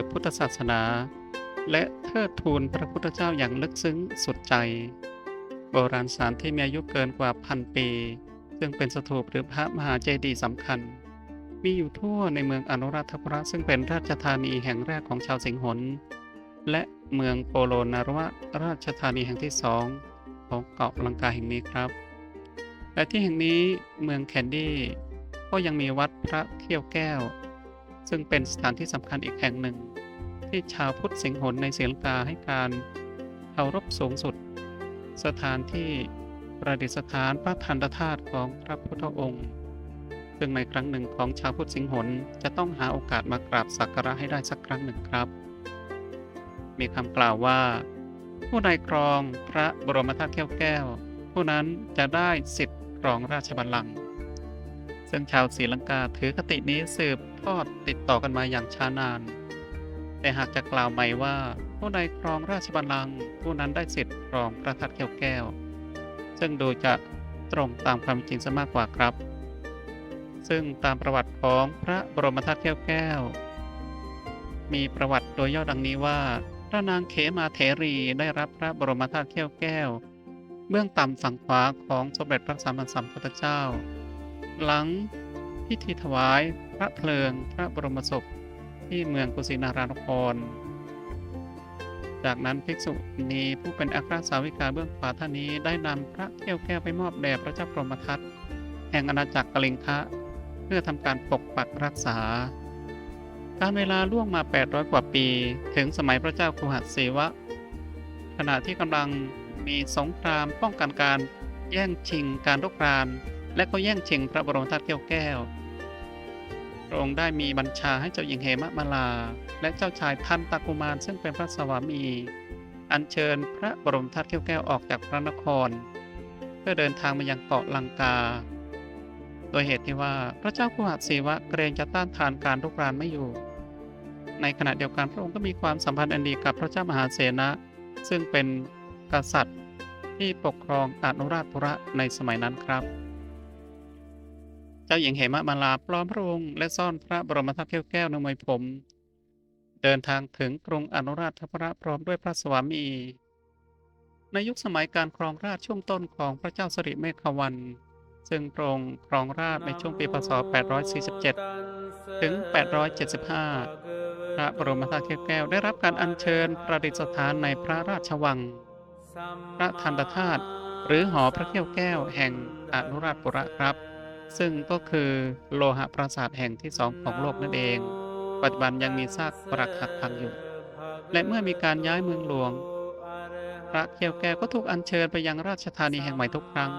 อพุทธศาสนา และเทิดทูนพระพุทธเจ้าอย่างลึกซึ้งสุดใจ โบราณสถานที่มีอายุเกินกว่าพันปี ซึ่งเป็นสถูปหรือพระมหาเจดีย์สำคัญ มีอยู่ทั่วในเมืองอนุราธปุระซึ่งเป็นราชธานีแห่งแรกของชาวสิงหนและเมืองโปโลนารวะราชธานีแห่งที่สองของเกาะลังกาแห่งนี้ครับและที่แห่งนี้เมืองแคนดี้ก็ยังมีวัดพระเขี้ยวแก้ว ซึ่งเป็นสถานที่สำคัญอีกแห่งหนึ่ง ที่ชาวพุทธสิงหนในศรีลังกาให้การเคารพสูงสุด สถานที่ประดิษฐานพระทันตธาตุของพระพุทธองค์ซึ่งในครั้งหนึ่งของชาวพุทธสิงหนจะต้องหาโอกาสมากราบสักการะให้ได้สักครั้งหนึ่งครับ มีคำกล่าวว่า ผู้ใดครองพระบรมธาตุแก้วแก้ว ผู้นั้นจะได้สิทธิ์ครองราชบัลลังก์ซึ่งชาวศรีลังกาถือคตินี้สืบทอดติดต่อกันมาอย่างช้านาน แต่หากจะกล่าวใหม่ว่า ผู้ใดครองราชบัลลังก์ผู้นั้นได้สิทธิ์ครองพระธาตุแก้วแก้ว ซึ่งดูจะตรงตามความจริงซะมากกว่าครับ ซึ่งตามประวัติของพระบรมธาตุแก้วแก้ว มีประวัติโดยย่อดังนี้ว่า พระนางเขมาเถรีได้รับพระบรมธาตุแก้วแก้ว เบื้องต่ำฝั่งขวาของสมเด็จพระสัมมาสัมพุทธเจ้า หลังพิธีถวายพระเพลิงพระบรมศพ ที่เมืองกุสินารานคร จากนั้นภิกษุณีผู้เป็นอัครสาวิกาเบื้องขวาท่านนี้ได้นำพระแก้วแก้วไปมอบแด่พระเจ้าพรหมทัตแห่งอาณาจักรกลิงคะ เพื่อทำการปกปักรักษา การเวลาล่วงมา 800 กว่าปี ถึงสมัยพระเจ้าคุหัสสีวะ ขณะที่กำลังมีสงครามป้องกันการแย่งชิงการรุกราน และก็แย่งชิงพระบรมธาตุแก้วแก้ว ระองค์ได้มีบัญชาให้เจ้าหญิงเหมะมาลา และเจ้าชายทันตากุมารซึ่งเป็นพระสวามี อัญเชิญพระบรมธาตุแก้วแก้วออกจากพระนคร เพื่อเดินทางมายังเกาะลังกา โดยเหตุที่ว่าพระเจ้ากุหัสสีวะเกรงจะต้านทานการรุกรานไม่อยู่ ในขณะเดียวกันพระองค์ก็มีความสัมพันธ์อันดีกับพระเจ้ามหาเสนะ ซึ่งเป็นกษัตริย์ที่ปกครองอนุราชปุระในสมัยนั้นครับ จ้าหญิงเหมะมาลาปลอมพระองค์และซ่อนพระบรมธาตุแก้วแก้วในมวยผม เดินทางถึงกรุงอนุราชปุระพร้อมด้วยพระสวามี ในยุคสมัยการครองราชช่วงต้นของพระเจ้าสิริเมขวัน ซึ่งพระองค์ครองราชในช่วงปีพศ 847 ถึง 875 พระบรมธาตุแก้วแก้วได้รับการอัญเชิญประดิษฐานในพระราชวัง พระทันตธาตุหรือหอพระแก้วแก้วแห่งอนุราชปุระครับ ซึ่งก็คือโลหะปราสาทแห่งที่สองของโลกนั่นเอง ปัจจุบันยังมีซากปรักหักพังอยู่ และเมื่อมีการย้ายเมืองหลวง พระแก้วแก้วก็ถูกอัญเชิญไปยังราชธานีแห่งใหม่ทุกครั้ง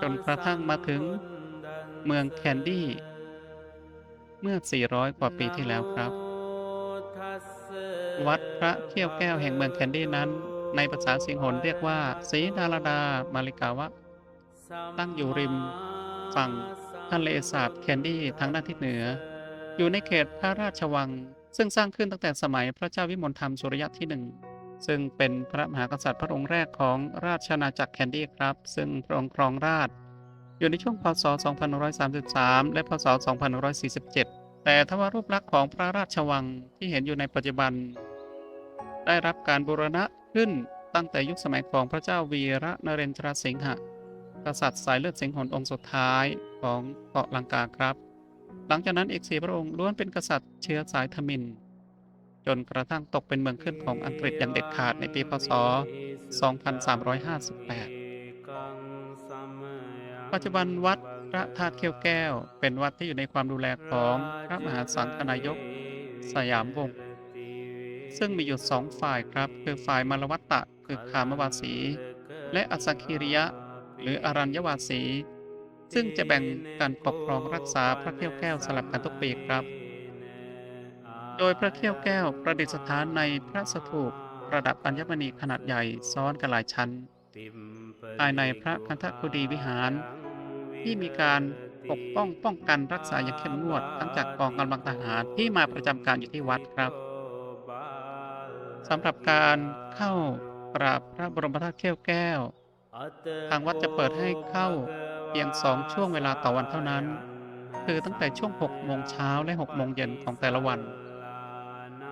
จนกระทั่งมาถึงเมืองแคนดี้ เมื่อ 400 กว่าปีที่แล้วครับ วัดพระเขี้ยวแก้วแห่งเมืองแคนดี้นั้น ในภาษาสิงหนเรียกว่าสีดารดามาริกาวะ ตั้งอยู่ริม ฝั่งทะเลสาบแคนดี้ทางด้านทิศเหนือ อยู่ในเขตพระราชวัง ซึ่งสร้างขึ้นตั้งแต่สมัยพระเจ้าวิมลธรรมสุริยะที่หนึ่งซึ่งเป็นพระมหากษัตริย์พระองค์แรกของราชอาณาจักรแคนดี้ครับ ซึ่งพระองค์ครองราช อยู่ในช่วงพศ 2133 และพศ 2147 แต่ทว่ารูปลักษณ์ของพระราชวังที่เห็นอยู่ในปัจจุบัน ได้รับการบูรณะขึ้นตั้งแต่ยุคสมัยของพระเจ้าวีระนเรนทรสิงหะ กษัตริย์สายเลือดสิงหนองค์สุดท้ายของเกาะลังกาครับ หลังจากนั้นอีกสี่พระองค์ล้วนเป็นกษัตริย์เชื้อสายทมิน จนกระทั่งตกเป็นเมืองขึ้นของอังกฤษอย่างเด็ดขาดในปีพศ 2358 ปัจจุบันวัดพระธาตุเขี้ยวแก้ว เป็นวัดที่อยู่ในความดูแลของพระมหาสังฆนายกสยามวงศ์ซึ่งมีอยู่สองฝ่ายครับ คือฝ่ายมารวัตตะคือคามวาสี และอสังคีริยะ หรืออรัญยวาสี ซึ่งจะแบ่งการปกครองรักษาพระเขี้ยวแก้วสลับกันทุกปีครับ โดยพระเขี้ยวแก้วประดิษฐานในพระสถูประดับอัญมณีขนาดใหญ่ซ้อนกันหลายชั้น ภายในพระคันธกุฎีวิหาร ที่มีการปกป้องป้องกันรักษาอย่างเข้มงวดทั้งจากกองกำลังทหารที่มาประจำการอยู่ที่วัดครับสำหรับการเข้ากราบพระบรมธาตุแก้วแก้ว ทางวัดจะเปิดให้เข้าเพียงสองช่วงเวลาต่อวันเท่านั้น คือตั้งแต่ช่วง6โมงเช้าและ6โมงเย็นของแต่ละวัน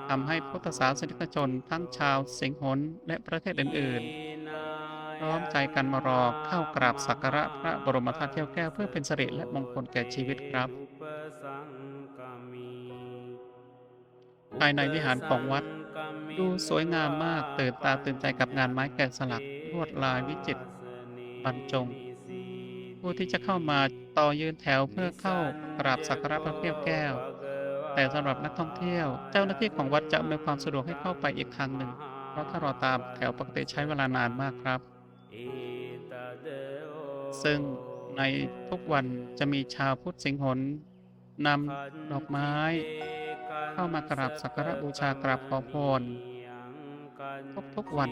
ทำให้พุทธศาสนิกชนทั้งชาวสิงหนและประเทศอื่นๆพร้อมใจกันมารอเข้ากราบสักการะพระบรมธาตุเที่ยวแก้วเพื่อเป็นสิริและมงคลแก่ชีวิตครับ ภายในวิหารของวัด ดูสวยงามมากตื่นตาตื่นใจกับงานไม้แกะสลักลวดลายวิจิตร บรรจง ผู้ที่จะเข้ามาต่อยืนแถวเพื่อเข้ากราบสักการะพระเที่ยวแก้ว แต่สำหรับนักท่องเที่ยว เจ้าหน้าที่ของวัดจะอำนวยความสะดวกให้เข้าไปอีกครั้งหนึ่ง เพราะถ้ารอตามแถวปกติใช้เวลานานมากครับ ซึ่งในทุกวันจะมีชาวพุทธสิงหนนำดอกไม้ เข้ามากราบสักการะบูชากราบขอพรทุกๆวัน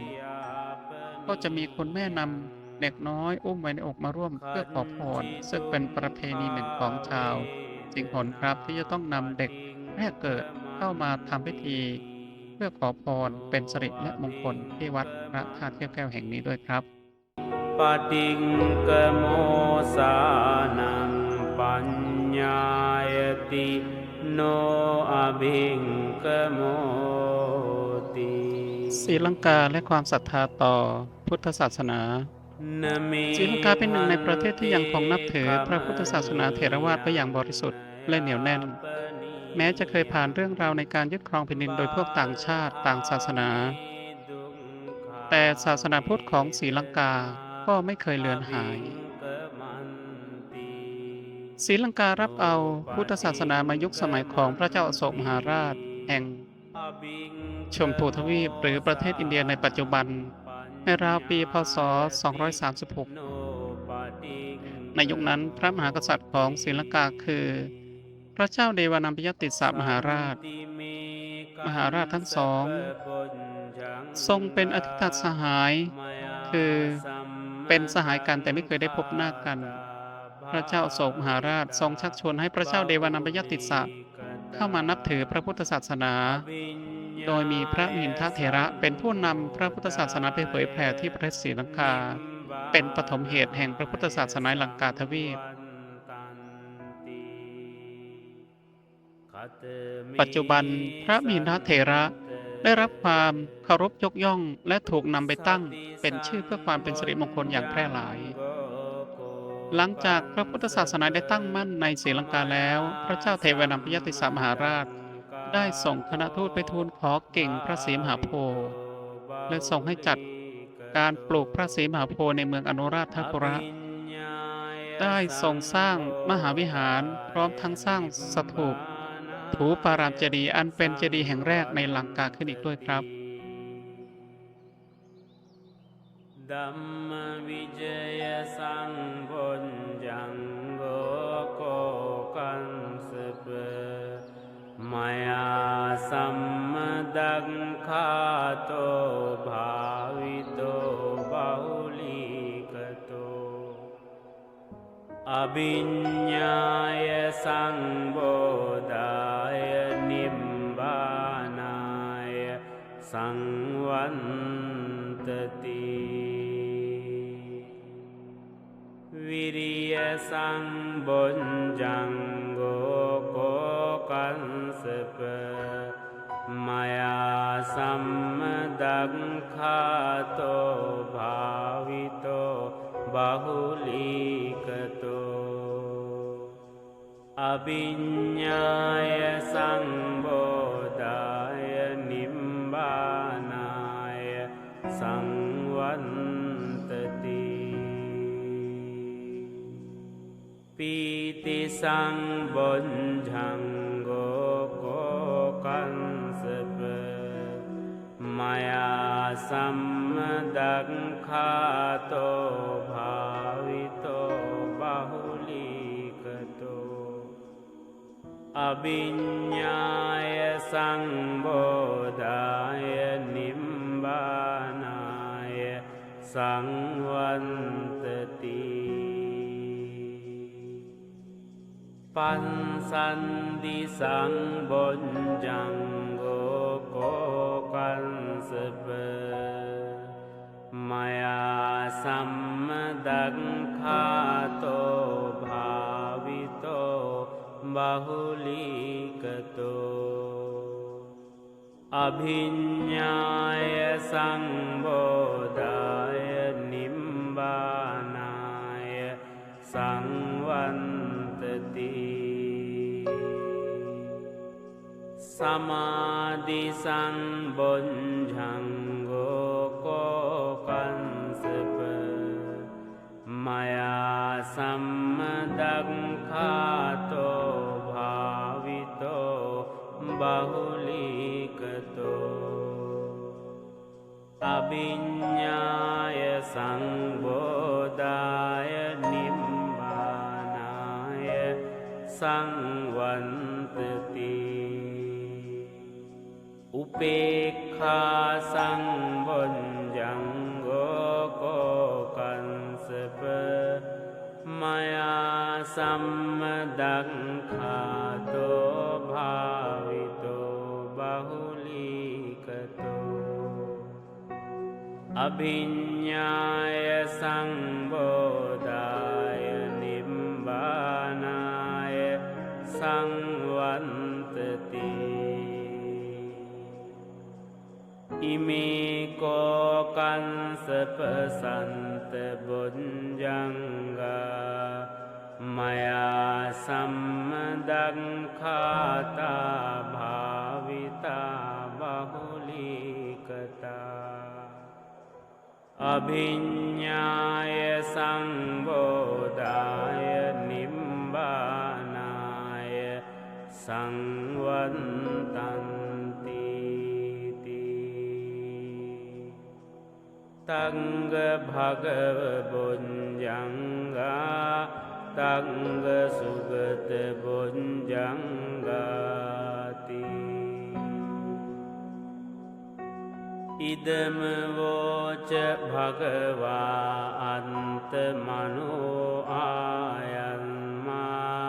ก็จะมีคุณแม่นำ เด็กน้อยอุ้มไว้ในอกมาร่วมเพื่อขอพรซึ่งเป็นประเพณีหนึ่งของชาว สิงหนครับที่จะต้องนำเด็กแรกเกิดเข้ามาทำพิธี เพื่อขอพรเป็นสิริและมงคลที่วัดพระธาตุเที่ยวแก้วแห่งนี้ด้วยครับปฏิงกโมสานังปัญญายติโนอภิงกโมติศรีลังกาและความศรัทธาต่อพุทธศาสนา ศรีลังกาเป็นหนึ่งในประเทศที่ยังคงนับถือพระพุทธศาสนาเถรวาทไว้อย่างบริสุทธิ์และเหนียวแน่น แม้จะเคยผ่านเรื่องราวในการยึดครองแผ่นดินโดยพวกต่างชาติต่างศาสนา แต่ศาสนาพุทธของศรีลังกาก็ไม่เคยเลือนหายศรีลังการับเอาพุทธศาสนามายุคสมัยของพระเจ้าอโศกมหาราชแห่งชมพูทวีปหรือประเทศอินเดียในปัจจุบัน ในราวปีพศ 236 ในยุคนั้นพระมหากษัตริย์ของศรีลังกาคือ พระเจ้าเดวานัมพยติสามหาราช มหาราชทั้งสอง ทรงเป็นอธิตสหาย คือเป็นสหายกันแต่ไม่เคยได้พบหน้ากัน พระเจ้าโศกมหาราชทรงชักชวนให้พระเจ้าเดวานัมพยติสะเข้ามานับถือพระพุทธศาสนา โดยมีพระมินทเถระเป็นผู้นำพระพุทธศาสนาไปเผยแผ่ที่ประเทศศรีลังกา เป็นปฐมเหตุแห่งพระพุทธศาสนาลังกาทวีป ปัจจุบันพระมินทเถระได้รับความเคารพยกย่องและถูกนำไปตั้งเป็นชื่อเพื่อความเป็นสิริมงคลอย่างแพร่หลาย หลังจากพระพุทธศาสนาได้ตั้งมั่นในศรีลังกาแล้ว พระเจ้าเทวนัมพยติสามหาราช ได้ส่งคณะทูตไปทูลขอเก่งพระศรีมหาโพธิ์และส่งให้จัดการปลูกพระศรีมหาโพธิ์ในเมืองอนุราชปุระ ได้ทรงสร้างมหาวิหารพร้อมทั้งสร้างสถูปถูปารามเจดีย์อันเป็นเจดีย์แห่งแรกในลังกาขึ้นอีกด้วยครับดัมมวิจยสังบน සම්මදක්කාතෝ භාවිතෝ බහුලීකතෝ අභිඤ්ඥාය සංබෝධය නිම්බානාය සංවන්තති විරිය සංබොන්ජං සම්මදක්ඛාතෝ භාවිතෝ බහුලීකතෝ අභිඤ්ඥාය සංබෝධය නිම්බානාය සංවන්තති පීති සංබොන්න සම්මදක්ඛාතෝ භාවිතෝ බහුලීකතෝ අභිඤ්ඥාය සංබෝධාය නිම්බානාය සංවන්තතිී පන්සන්දි සංබොන්ජංගෝකෝ සම්මදක්ඛාතෝ භාවිතෝ බහුලීකතෝ අභිඤ්ඥාය සංබෝධය නිම්බානාය සංවන්තති සමාධි සංබොන්ජංග සම්මදක්කාතෝ භාවිතෝ බහුලිකතෝ අභිඤ්ඥාය සංබෝධය නිම්මානාය සංවන්තති උපේක්කා සංබොන්න සම්මදක්ඛාතෝ භාවිතෝ බහුලිකතෝ අභිඤ්ඥාය සංබෝධාය නිම්බානාය සංවන්තති ඉමේකෝකන්සපසන්ත බොජ්ජංගා මයා සම්මදංඛාතා භාවිතා බහුලිකතා අභිඤ්ඥාය සංබෝධාය නිම්බානාය සංවන්තන්තිති තංග භගව බොජ්ජංගා තංග සුගත බොංජංගාති ඉදම වෝච භගවා අන්ත මනෝ ආයන්මා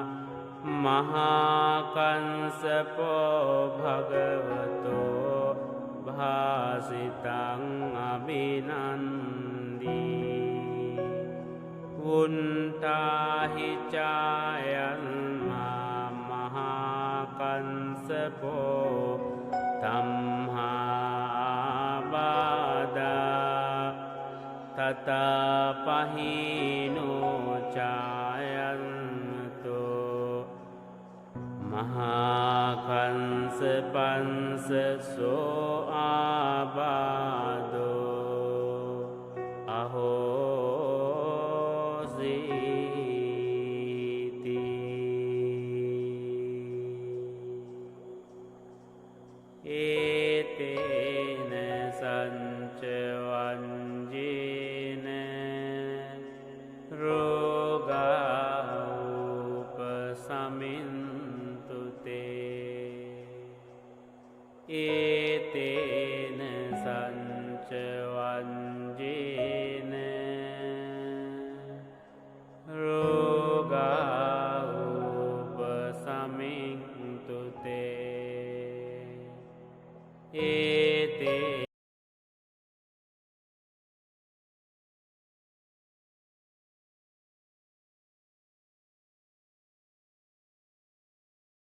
මහාකන්සපෝ භගවතෝ භාසිතං අභිනන්න पुन्ताहि चायन्मा महाकंसपो तं पद ततपहीनो चयन्तु महाकंसपंसो thee.